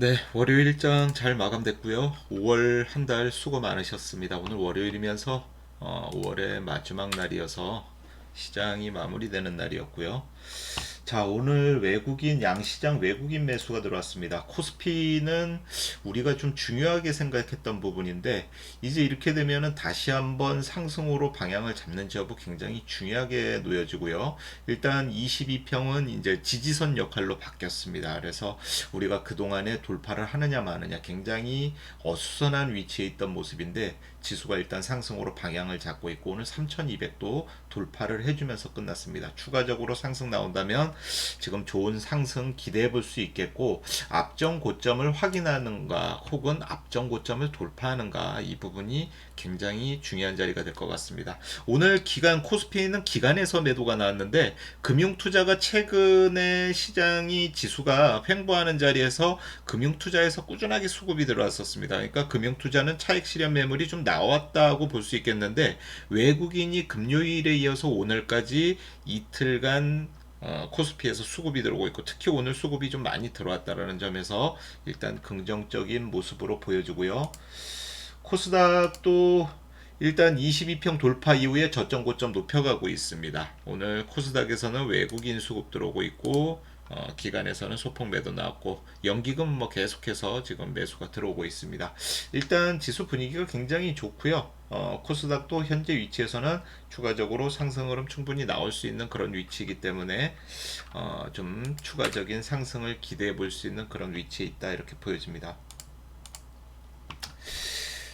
네, 월요일 일정 잘 마감됐고요. 5월 한 달 수고 많으셨습니다. 오늘 월요일이면서 어, 5월의 마지막 날이어서 시장이 마무리되는 날이었고요. 자, 오늘 외국인 양시장 외국인 매수가 들어왔습니다. 코스피는 우리가 좀 중요하게 생각했던 부분인데 이제 이렇게 되면은 다시 한번 상승으로 방향을 잡는지 여부 굉장히 중요하게 놓여지고요. 일단 22평은 이제 지지선 역할로 바뀌었습니다. 그래서 우리가 그동안에 돌파를 하느냐 마느냐 굉장히 어수선한 위치에 있던 모습인데 지수가 일단 상승으로 방향을 잡고 있고 오늘 3200도 돌파를 해주면서 끝났습니다. 추가적으로 상승 나온다면 지금 좋은 상승 기대해 볼 수 있겠고 앞전 고점을 확인하는가 혹은 앞전 고점을 돌파하는가 이 부분이 굉장히 중요한 자리가 될 것 같습니다. 오늘 기간 코스피는 기간에서 매도가 나왔는데 금융투자가 최근에 시장이 지수가 횡보하는 자리에서 금융투자에서 꾸준하게 수급이 들어왔었습니다. 그러니까 금융투자는 차익 실현 매물이 좀 나왔다고 볼 수 있겠는데 외국인이 금요일에 이어서 오늘까지 이틀간 어, 코스피에서 수급이 들어오고 있고 특히 오늘 수급이 좀 많이 들어왔다라는 점에서 일단 긍정적인 모습으로 보여지고요. 코스닥도 일단 22평 돌파 이후에 저점 고점 높여가고 있습니다. 오늘 코스닥에서는 외국인 수급 들어오고 있고 어, 기간에서는 소폭 매도 나왔고 연기금 뭐 계속해서 지금 매수가 들어오고 있습니다. 일단 지수 분위기가 굉장히 좋고요. 어, 코스닥도 현재 위치에서는 추가적으로 상승 흐름 충분히 나올 수 있는 그런 위치이기 때문에 어, 좀 추가적인 상승을 기대해 볼 수 있는 그런 위치에 있다 이렇게 보여집니다.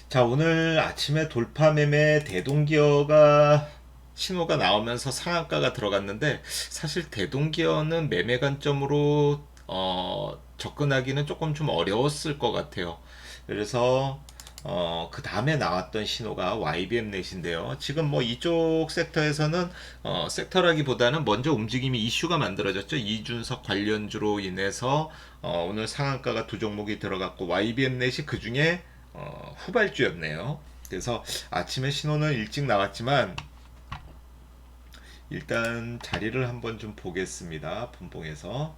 자, 오늘 아침에 돌파 매매 대동기어가 신호가 나오면서 상한가가 들어갔는데 사실 대동기어는 매매 관점으로 어, 접근하기는 조금 좀 어려웠을 것 같아요. 그래서 어, 그 다음에 나왔던 신호가 YBM 넷인데요. 지금 뭐 이쪽 섹터에서는 어, 섹터라기보다는 먼저 움직임이 이슈가 만들어졌죠. 이준석 관련주로 인해서 어, 오늘 상한가가 두 종목이 들어갔고 YBM 넷이 그 중에 어, 후발주였네요. 그래서 아침에 신호는 일찍 나왔지만 일단 자리를 한번 좀 보겠습니다. 분봉에서.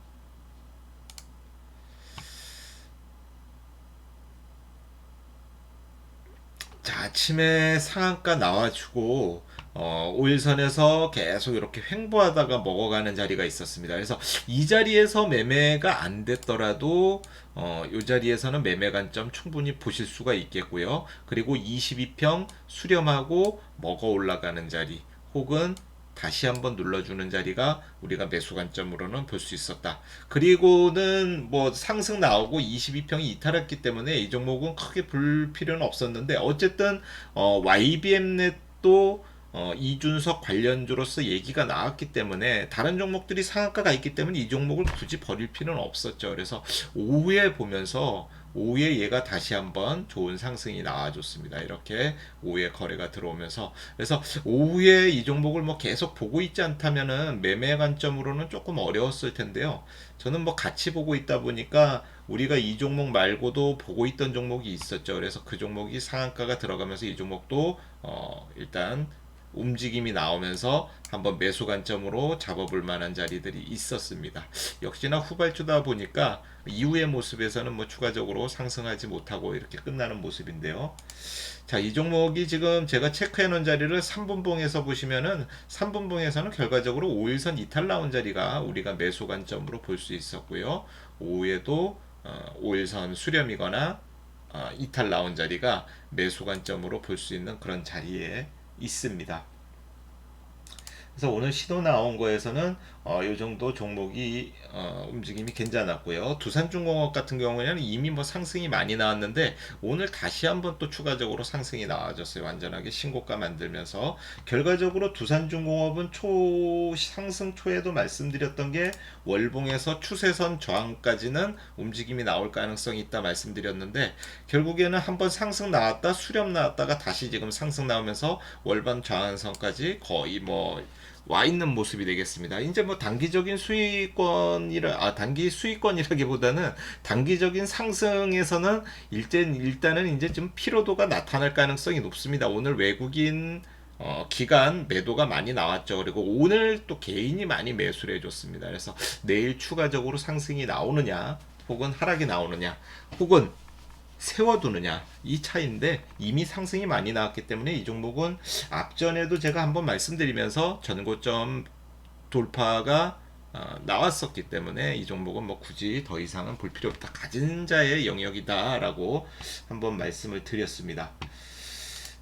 자, 아침에 상한가 나와주고 어, 5일선에서 계속 이렇게 횡보하다가 먹어가는 자리가 있었습니다. 그래서 이 자리에서 매매가 안 됐더라도 어, 이 자리에서는 매매 관점 충분히 보실 수가 있겠고요. 그리고 22평 수렴하고 먹어 올라가는 자리 혹은 다시 한번 눌러주는 자리가 우리가 매수 관점으로는 볼 수 있었다. 그리고는 뭐 상승 나오고 22평이 이탈했기 때문에 이 종목은 크게 볼 필요는 없었는데 어쨌든 어, YBM 넷도 어, 이준석 관련주로서 얘기가 나왔기 때문에 다른 종목들이 상한가가 있기 때문에 이 종목을 굳이 버릴 필요는 없었죠. 그래서 오후에 보면서 오후에 얘가 다시 한번 좋은 상승이 나와줬습니다. 이렇게 오후에 거래가 들어오면서 그래서 오후에 이 종목을 뭐 계속 보고 있지 않다면은 매매 관점으로는 조금 어려웠을 텐데요. 저는 뭐 같이 보고 있다 보니까 우리가 이 종목 말고도 보고 있던 종목이 있었죠. 그래서 그 종목이 상한가가 들어가면서 이 종목도 어 일단 움직임이 나오면서 한번 매수 관점으로 잡아볼 만한 자리들이 있었습니다. 역시나 후발주다 보니까 이후의 모습에서는 뭐 추가적으로 상승하지 못하고 이렇게 끝나는 모습인데요. 자, 이 종목이 지금 제가 체크해 놓은 자리를 3분봉에서 보시면은 3분봉에서는 결과적으로 5일선 이탈 나온 자리가 우리가 매수 관점으로 볼 수 있었고요. 오후에도 어, 5일선 수렴이거나 어, 이탈 나온 자리가 매수 관점으로 볼 수 있는 그런 자리에 있습니다. 그래서 오늘 신호 나온 거에서는 어, 이 정도 종목이 어, 움직임이 괜찮았고요. 두산중공업 같은 경우에는 이미 뭐 상승이 많이 나왔는데 오늘 다시 한번 또 추가적으로 상승이 나와졌어요. 완전하게 신고가 만들면서 결과적으로 두산중공업은 초 상승 초에도 말씀드렸던 게 월봉에서 추세선 저항까지는 움직임이 나올 가능성이 있다 말씀드렸는데 결국에는 한번 상승 나왔다 수렴 나왔다가 다시 지금 상승 나오면서 월반 저항선까지 거의 뭐 와 있는 모습이 되겠습니다. 이제 뭐 단기적인 수익권이라 아 단기 수익권이라기보다는 단기적인 상승에서는 일단 일단은 이제 좀 피로도가 나타날 가능성이 높습니다. 오늘 외국인 어, 기간 매도가 많이 나왔죠. 그리고 오늘 또 개인이 많이 매수를 해줬습니다. 그래서 내일 추가적으로 상승이 나오느냐 혹은 하락이 나오느냐 혹은 세워두느냐 이 차이인데 이미 상승이 많이 나왔기 때문에 이 종목은 앞전에도 제가 한번 말씀드리면서 전고점 돌파가 어, 나왔었기 때문에 이 종목은 뭐 굳이 더 이상은 볼 필요 없다 가진 자의 영역이다라고 한번 말씀을 드렸습니다.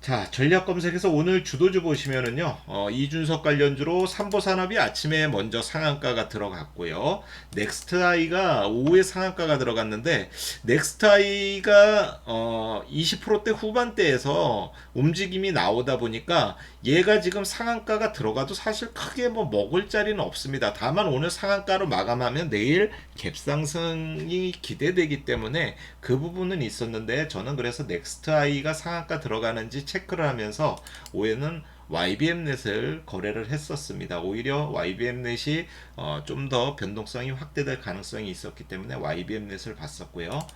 자, 전략 검색에서 오늘 주도주 보시면은요, 어, 이준석 관련주로 삼보산업이 아침에 먼저 상한가가 들어갔고요. 넥스트아이가 오후에 상한가가 들어갔는데, 넥스트아이가 어, 20%대 후반대에서 움직임이 나오다 보니까 얘가 지금 상한가가 들어가도 사실 크게 뭐 먹을 자리는 없습니다. 다만 오늘 상한가로 마감하면 내일 갭상승이 기대되기 때문에 그 부분은 있었는데 저는 그래서 넥스트아이가 상한가 들어가는지 체크를 하면서 오해는 YBM넷을 거래를 했었습니다. 오히려 YBM넷이 어, 좀 더 변동성이 확대될 가능성이 있었기 때문에 YBM넷을 봤었고요.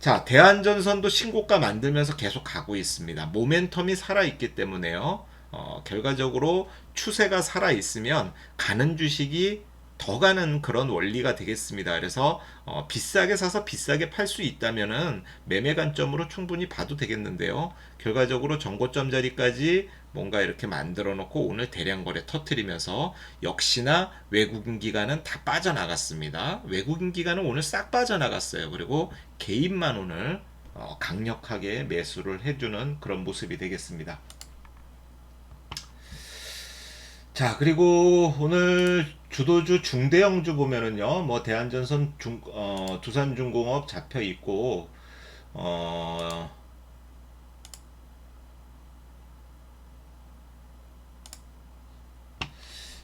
자, 대한전선도 신고가 만들면서 계속 가고 있습니다. 모멘텀이 살아있기 때문에요. 어, 결과적으로 추세가 살아있으면 가는 주식이 더 가는 그런 원리가 되겠습니다. 그래서 어, 비싸게 사서 비싸게 팔 수 있다면은 매매 관점으로 충분히 봐도 되겠는데요. 결과적으로 정고점 자리까지 뭔가 이렇게 만들어 놓고 오늘 대량 거래 터트리면서 역시나 외국인 기관은 다 빠져나갔습니다. 외국인 기관은 오늘 싹 빠져나갔어요. 그리고 개인만 오늘 어, 강력하게 매수를 해주는 그런 모습이 되겠습니다. 자, 그리고 오늘 주도주 중대형주 보면은요, 뭐 대한전선 중, 어, 두산중공업 잡혀 있고, 어,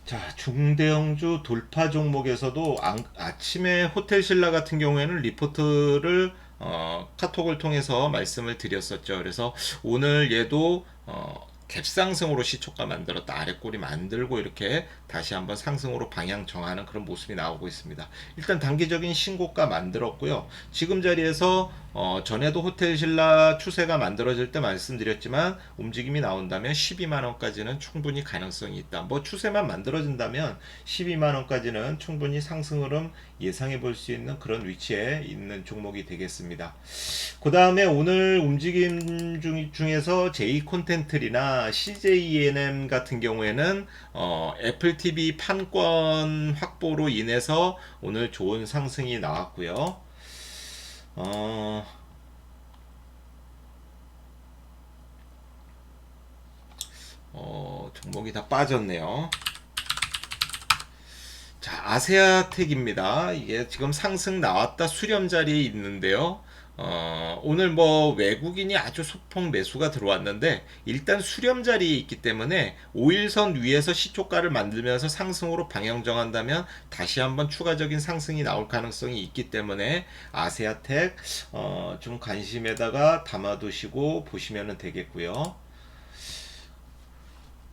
자, 중대형주 돌파 종목에서도 안- 아침에 호텔 신라 같은 경우에는 리포트를 어, 카톡을 통해서 말씀을 드렸었죠. 그래서 오늘 얘도 어, 갭상승으로 시초가 만들었다. 아래꼬리 만들고 이렇게 다시 한번 상승으로 방향 정하는 그런 모습이 나오고 있습니다. 일단 단기적인 신고가 만들었고요. 지금 자리에서 어, 전에도 호텔 신라 추세가 만들어질 때 말씀드렸지만 움직임이 나온다면 12만 원까지는 충분히 가능성이 있다. 뭐 추세만 만들어진다면 12만 원까지는 충분히 상승 흐름 예상해 볼 수 있는 그런 위치에 있는 종목이 되겠습니다. 그 다음에 오늘 움직임 중, 중에서 J 콘텐트리나 CJENM 같은 경우에는 어, 애플 TV 판권 확보로 인해서 오늘 좋은 상승이 나왔고요. 어, 어, 종목이 다 빠졌네요. 자, 아세아텍입니다. 이게 지금 상승 나왔다 수렴 자리에 있는데요. 어, 오늘 뭐 외국인이 아주 소폭 매수가 들어왔는데 일단 수렴 자리에 있기 때문에 5일선 위에서 시초가를 만들면서 상승으로 방향 정한다면 다시 한번 추가적인 상승이 나올 가능성이 있기 때문에 아세아텍 어, 좀 관심에다가 담아두시고 보시면 되겠고요.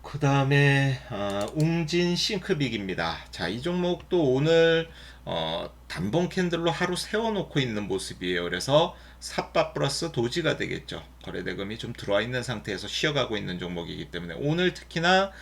그 다음에 어, 웅진 싱크빅입니다. 자, 이 종목도 오늘 어, 단봉 캔들로 하루 세워놓고 있는 모습이에요. 그래서 삿바 플러스 도지가 되겠죠. 거래대금이 좀 들어와 있는 상태에서 쉬어가고 있는 종목이기 때문에 오늘 특히나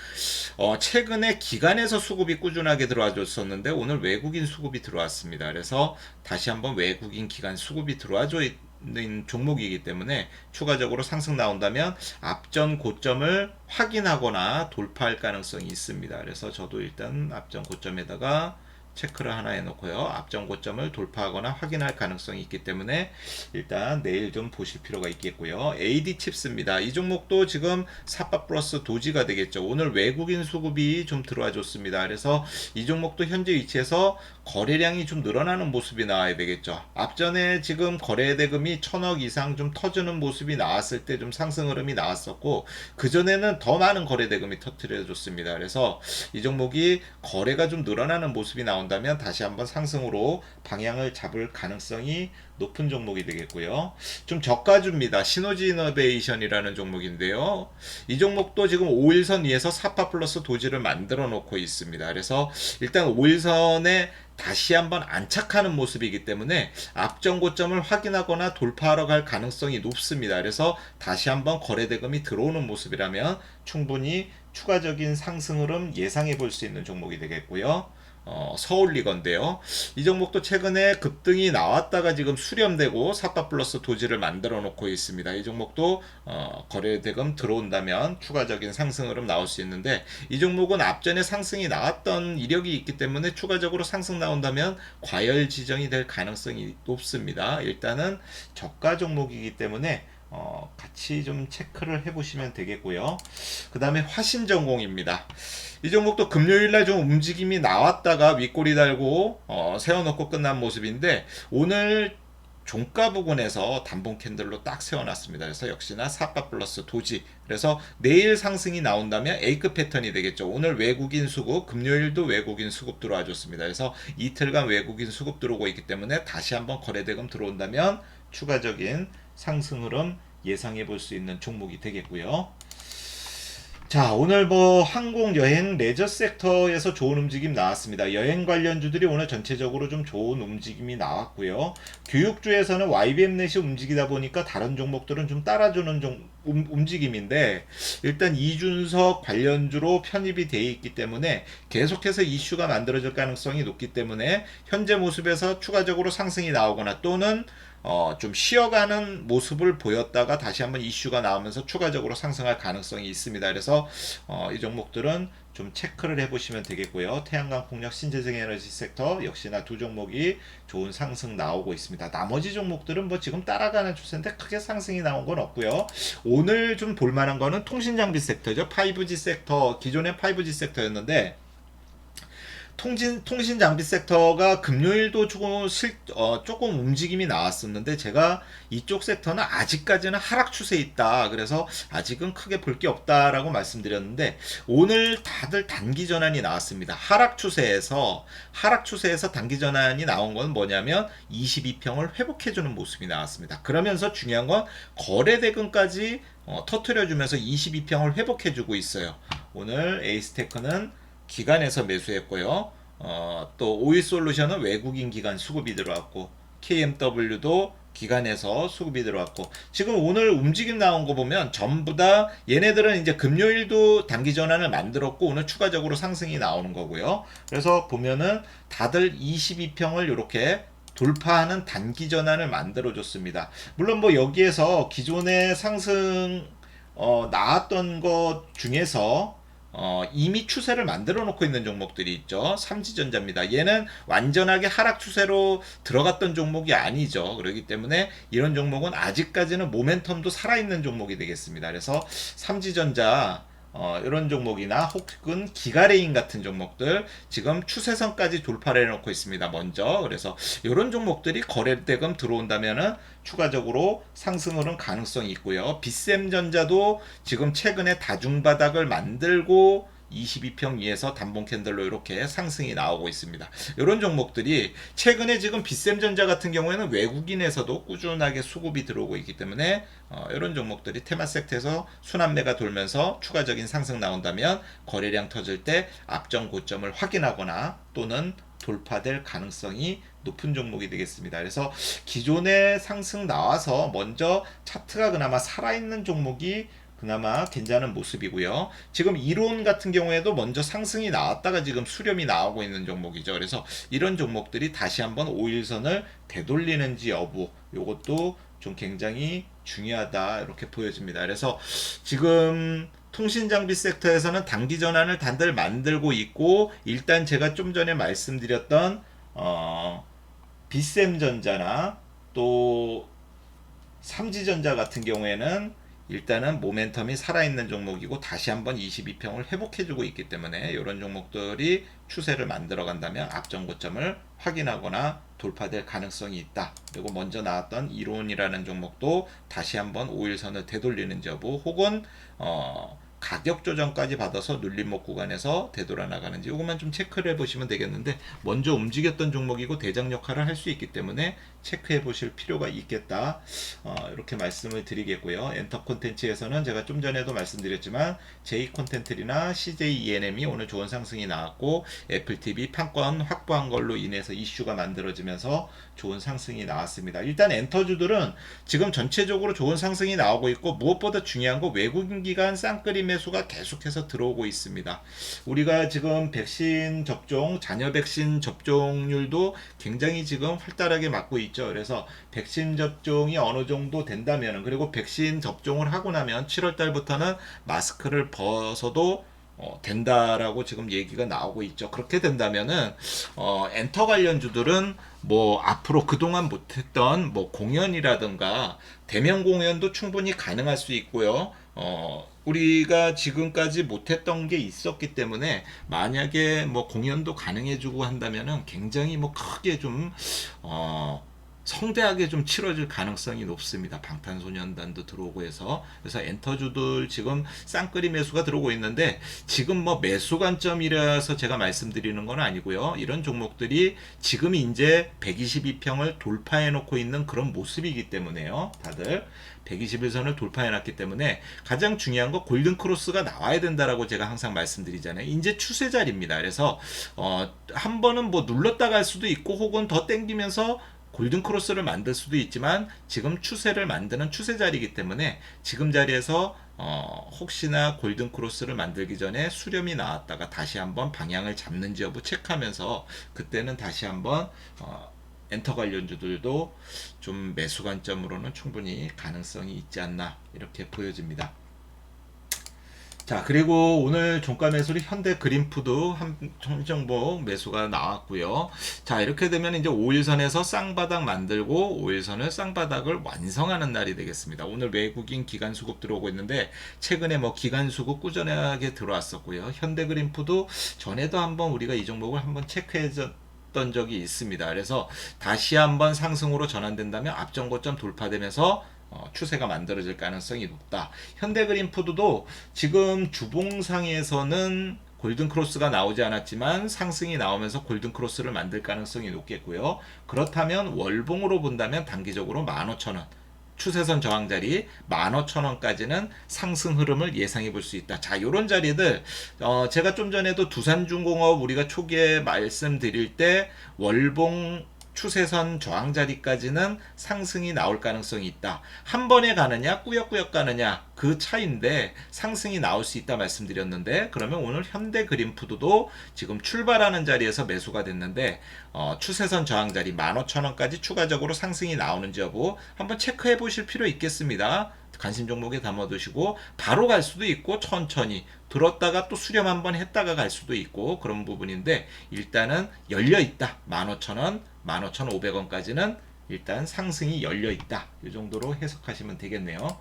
어, 최근에 기관에서 수급이 꾸준하게 들어와줬었는데 오늘 외국인 수급이 들어왔습니다. 그래서 다시 한번 외국인 기관 수급이 들어와줘 있는 종목이기 때문에 추가적으로 상승 나온다면 앞전 고점을 확인하거나 돌파할 가능성이 있습니다. 그래서 저도 일단 앞전 고점에다가 체크를 하나 해놓고요. 앞전 고점을 돌파하거나 확인할 가능성이 있기 때문에 일단 내일 좀 보실 필요가 있겠고요. AD 칩스입니다. 이 종목도 지금 사파 플러스 도지가 되겠죠. 오늘 외국인 수급이 좀 들어와 줬습니다. 그래서 이 종목도 현재 위치에서 거래량이 좀 늘어나는 모습이 나와야 되겠죠. 앞전에 지금 거래 대금이 천억 이상 좀 터지는 모습이 나왔을 때 좀 상승 흐름이 나왔었고 그 전에는 더 많은 거래 대금이 터트려 줬습니다. 그래서 이 종목이 거래가 좀 늘어나는 모습이 나온다면 다시 한번 상승으로 방향을 잡을 가능성이 높은 종목이 되겠고요. 좀 저가주입니다. 시너지 이너베이션이라는 종목인데요. 이 종목도 지금 5일선 위에서 사파 플러스 도지를 만들어 놓고 있습니다. 그래서 일단 5일선에 다시 한번 안착하는 모습이기 때문에 앞전 고점을 확인하거나 돌파하러 갈 가능성이 높습니다. 그래서 다시 한번 거래 대금이 들어오는 모습이라면 충분히 추가적인 상승 흐름 예상해 볼 수 있는 종목이 되겠고요. 어, 서울리건데요. 이 종목도 최근에 급등이 나왔다가 지금 수렴되고 사파 플러스 도지를 만들어 놓고 있습니다. 이 종목도 어, 거래대금 들어온다면 추가적인 상승 흐름 나올 수 있는데 이 종목은 앞전에 상승이 나왔던 이력이 있기 때문에 추가적으로 상승 나온다면 과열 지정이 될 가능성이 높습니다. 일단은 저가 종목이기 때문에 어, 같이 좀 체크를 해보시면 되겠고요. 그 다음에 화신전공입니다. 이 종목도 금요일날 좀 움직임이 나왔다가 윗꼬리 달고 어, 세워놓고 끝난 모습인데 오늘 종가 부근에서 단봉 캔들로 딱 세워놨습니다. 그래서 역시나 사파 플러스 도지. 그래서 내일 상승이 나온다면 A급 패턴이 되겠죠. 오늘 외국인 수급, 금요일도 외국인 수급 들어와 줬습니다. 그래서 이틀간 외국인 수급 들어오고 있기 때문에 다시 한번 거래대금 들어온다면 추가적인 상승 흐름 예상해 볼 수 있는 종목이 되겠고요. 자, 오늘 뭐 항공, 여행, 레저 섹터에서 좋은 움직임 나왔습니다. 여행 관련주들이 오늘 전체적으로 좀 좋은 움직임이 나왔고요. 교육주에서는 YBM넷이 움직이다 보니까 다른 종목들은 좀 따라주는 종, 음, 움직임인데 일단 이준석 관련주로 편입이 돼 있기 때문에 계속해서 이슈가 만들어질 가능성이 높기 때문에 현재 모습에서 추가적으로 상승이 나오거나 또는 어, 좀 쉬어가는 모습을 보였다가 다시 한번 이슈가 나오면서 추가적으로 상승할 가능성이 있습니다. 그래서 어, 이 종목들은 좀 체크를 해보시면 되겠고요. 태양광 풍력 신재생 에너지 섹터 역시나 두 종목이 좋은 상승 나오고 있습니다. 나머지 종목들은 뭐 지금 따라가는 추세인데 크게 상승이 나온 건 없고요. 오늘 좀 볼만한 거는 통신 장비 섹터죠. 5G 섹터 기존의 5G 섹터였는데 통신 통신 장비 섹터가 금요일도 조금 실, 어, 조금 움직임이 나왔었는데 제가 이쪽 섹터는 아직까지는 하락 추세에 있다. 그래서 아직은 크게 볼 게 없다라고 말씀드렸는데 오늘 다들 단기 전환이 나왔습니다. 하락 추세에서 하락 추세에서 단기 전환이 나온 건 뭐냐면 22평을 회복해 주는 모습이 나왔습니다. 그러면서 중요한 건 거래 대금까지 어, 터트려 주면서 22평을 회복해 주고 있어요. 오늘 에이스테크는 기관에서 매수했고요. 어, 또 오이솔루션은 외국인 기관 수급이 들어왔고 KMW도 기관에서 수급이 들어왔고 지금 오늘 움직임 나온 거 보면 전부 다 얘네들은 이제 금요일도 단기 전환을 만들었고 오늘 추가적으로 상승이 나오는 거고요. 그래서 보면은 다들 22평을 이렇게 돌파하는 단기 전환을 만들어 줬습니다. 물론 뭐 여기에서 기존의 상승 어, 나왔던 것 중에서 어, 이미 추세를 만들어 놓고 있는 종목들이 있죠. 삼지전자입니다. 얘는 완전하게 하락 추세로 들어갔던 종목이 아니죠. 그렇기 때문에 이런 종목은 아직까지는 모멘텀도 살아있는 종목이 되겠습니다. 그래서 삼지전자 어, 이런 종목이나 혹은 기가레인 같은 종목들 지금 추세선까지 돌파를 해놓고 있습니다. 먼저 그래서 이런 종목들이 거래대금 들어온다면은 추가적으로 상승으로는 가능성이 있고요. 비셈전자도 지금 최근에 다중바닥을 만들고 22평 위에서 단봉 캔들로 이렇게 상승이 나오고 있습니다. 이런 종목들이 최근에 지금 비셈전자 같은 경우에는 외국인에서도 꾸준하게 수급이 들어오고 있기 때문에 어, 이런 종목들이 테마 섹터에서 순환매가 돌면서 추가적인 상승 나온다면 거래량 터질 때 앞전 고점을 확인하거나 또는 돌파될 가능성이 높은 종목이 되겠습니다. 그래서 기존에 상승 나와서 먼저 차트가 그나마 살아있는 종목이 그나마 괜찮은 모습이고요. 지금 이론 같은 경우에도 먼저 상승이 나왔다가 지금 수렴이 나오고 있는 종목이죠. 그래서 이런 종목들이 다시 한번 5일선을 되돌리는지 여부 요것도 좀 굉장히 중요하다 이렇게 보여집니다. 그래서 지금 통신 장비 섹터에서는 단기 전환을 단들 만들고 있고 일단 제가 좀 전에 말씀드렸던 어 비셈전자나 또 삼지전자 같은 경우에는 일단은 모멘텀이 살아있는 종목이고 다시 한번 22평을 회복해주고 있기 때문에 이런 종목들이 추세를 만들어 간다면 앞전 고점을 확인하거나 돌파될 가능성이 있다. 그리고 먼저 나왔던 이론이라는 종목도 다시 한번 5일선을 되돌리는 여부 혹은 어 가격 조정까지 받아서 눌림목 구간에서 되돌아 나가는지 이것만 좀 체크를 해 보시면 되겠는데 먼저 움직였던 종목이고 대장 역할을 할 수 있기 때문에 체크해 보실 필요가 있겠다. 어, 이렇게 말씀을 드리겠고요. 엔터 콘텐츠에서는 제가 좀 전에도 말씀드렸지만 콘텐츠나 CJ ENM이 오늘 좋은 상승이 나왔고 애플 TV 판권 확보한 걸로 인해서 이슈가 만들어지면서 좋은 상승이 나왔습니다. 일단 엔터주들은 지금 전체적으로 좋은 상승이 나오고 있고 무엇보다 중요한 거 외국인 기관 쌍끌이 매수가 계속해서 들어오고 있습니다. 우리가 지금 백신 접종, 자녀 백신 접종률도 굉장히 지금 활달하게 맞고 있죠. 그래서 백신 접종이 어느 정도 된다면 그리고 백신 접종을 하고 나면 7월 달부터는 마스크를 벗어도 어, 된다라고 지금 얘기가 나오고 있죠. 그렇게 된다면은 어, 엔터 관련주들은 뭐 앞으로 그동안 못했던 뭐 공연이라든가 대면 공연도 충분히 가능할 수 있고요. 어, 우리가 지금까지 못했던 게 있었기 때문에 만약에 뭐 공연도 가능해주고 한다면은 굉장히 뭐 크게 좀 어, 성대하게 좀 치러질 가능성이 높습니다. 방탄소년단도 들어오고 해서 그래서 엔터주들 지금 쌍끌이 매수가 들어오고 있는데 지금 뭐 매수 관점이라서 제가 말씀드리는 건 아니고요. 이런 종목들이 지금 이제 122평을 돌파해 놓고 있는 그런 모습이기 때문에요. 다들 121선을 돌파해 놨기 때문에 가장 중요한 거 골든 크로스가 나와야 된다라고 제가 항상 말씀드리잖아요. 이제 추세 자리입니다. 그래서 어, 한 번은 뭐 눌렀다 갈 수도 있고 혹은 더 땡기면서 골든 크로스를 만들 수도 있지만 지금 추세를 만드는 추세 자리이기 때문에 지금 자리에서 어, 혹시나 골든 크로스를 만들기 전에 수렴이 나왔다가 다시 한번 방향을 잡는지 여부 체크하면서 그때는 다시 한번 어, 엔터 관련주들도 좀 매수 관점으로는 충분히 가능성이 있지 않나 이렇게 보여집니다. 자 그리고 오늘 종가 매수리 현대 그린푸드 한 정보 매수가 나왔고요. 자 이렇게 되면 이제 5일선에서 쌍바닥 만들고 5일선을 쌍바닥을 완성하는 날이 되겠습니다. 오늘 외국인 기관 수급 들어오고 있는데 최근에 뭐 기관 수급 꾸준하게 들어왔었고요. 현대 그린푸드 전에도 한번 우리가 이 종목을 한번 체크해 서던 적이 있습니다. 그래서 다시 한번 상승으로 전환된다면 앞전 고점 돌파되면서 어, 추세가 만들어질 가능성이 높다. 현대그린푸드도 지금 주봉상에서는 골든 크로스가 나오지 않았지만 상승이 나오면서 골든 크로스를 만들 가능성이 높겠고요. 그렇다면 월봉으로 본다면 단기적으로 15,000원 추세선 저항 자리 15,000원까지는 상승 흐름을 예상해 볼 수 있다. 자, 요런 자리들 어, 제가 좀 전에도 두산중공업 우리가 초기에 말씀드릴 때 월봉 추세선 저항 자리까지는 상승이 나올 가능성이 있다. 한 번에 가느냐, 꾸역꾸역 가느냐 그 차인데 상승이 나올 수 있다 말씀드렸는데 그러면 오늘 현대 그린푸드도 지금 출발하는 자리에서 매수가 됐는데 어, 추세선 저항 자리 15,000원까지 추가적으로 상승이 나오는지 여부 한번 체크해 보실 필요 있겠습니다. 관심 종목에 담아두시고 바로 갈 수도 있고 천천히 들었다가 또 수렴 한번 했다가 갈 수도 있고 그런 부분인데 일단은 열려 있다. 15,000원, 15,500원까지는 일단 상승이 열려 있다. 이 정도로 해석하시면 되겠네요.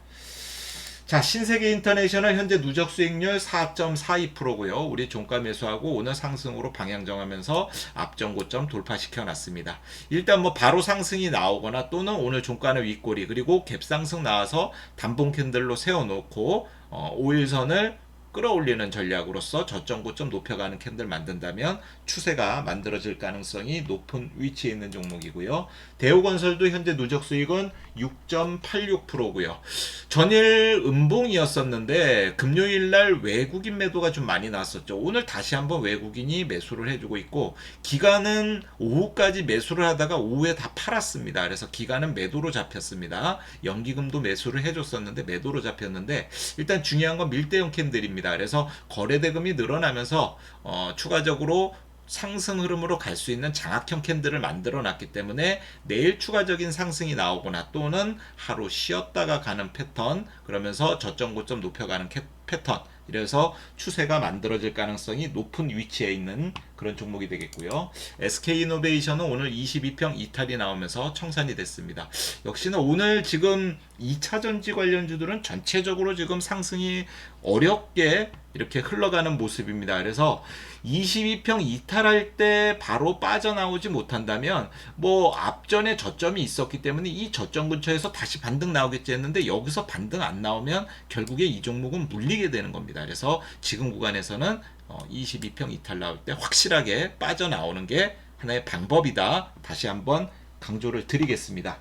자, 신세계 인터내셔널 현재 누적 수익률 4.42%고요. 우리 종가 매수하고 오늘 상승으로 방향 정하면서 앞전 고점 돌파시켜 놨습니다. 일단 뭐 바로 상승이 나오거나 또는 오늘 종가는 윗꼬리 그리고 갭 상승 나와서 단봉 캔들로 세워 놓고 어, 5일선을 끌어올리는 전략으로서 저점 고점 높여가는 캔들 만든다면 추세가 만들어질 가능성이 높은 위치에 있는 종목이고요. 대우건설도 현재 누적 수익은 6.86%고요. 전일 음봉이었었는데 금요일 날 외국인 매도가 좀 많이 나왔었죠. 오늘 다시 한번 외국인이 매수를 해주고 있고 기간은 오후까지 매수를 하다가 오후에 다 팔았습니다. 그래서 기간은 매도로 잡혔습니다. 연기금도 매수를 해줬었는데 매도로 잡혔는데 일단 중요한 건 밀대형 캔들입니다. 그래서 거래대금이 늘어나면서 어, 추가적으로 상승 흐름으로 갈 수 있는 장악형 캔들을 만들어 놨기 때문에 내일 추가적인 상승이 나오거나 또는 하루 쉬었다가 가는 패턴 그러면서 저점 고점 높여가는 캐, 패턴. 이래서 추세가 만들어질 가능성이 높은 위치에 있는 그런 종목이 되겠고요. SK이노베이션은 오늘 22평 이탈이 나오면서 청산이 됐습니다. 역시나 오늘 지금 2차 전지 관련주들은 전체적으로 지금 상승이 어렵게 이렇게 흘러가는 모습입니다. 그래서 22평 이탈할 때 바로 빠져나오지 못한다면 뭐 앞전에 저점이 있었기 때문에 이 저점 근처에서 다시 반등 나오겠지 했는데 여기서 반등 안 나오면 결국에 이 종목은 물리게 되는 겁니다. 그래서 지금 구간에서는 22평 이탈 나올 때 확실하게 빠져나오는 게 하나의 방법이다. 다시 한번 강조를 드리겠습니다.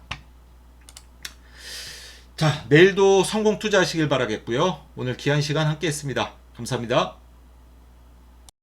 자, 내일도 성공 투자하시길 바라겠고요. 오늘 귀한 시간 함께 했습니다. 감사합니다.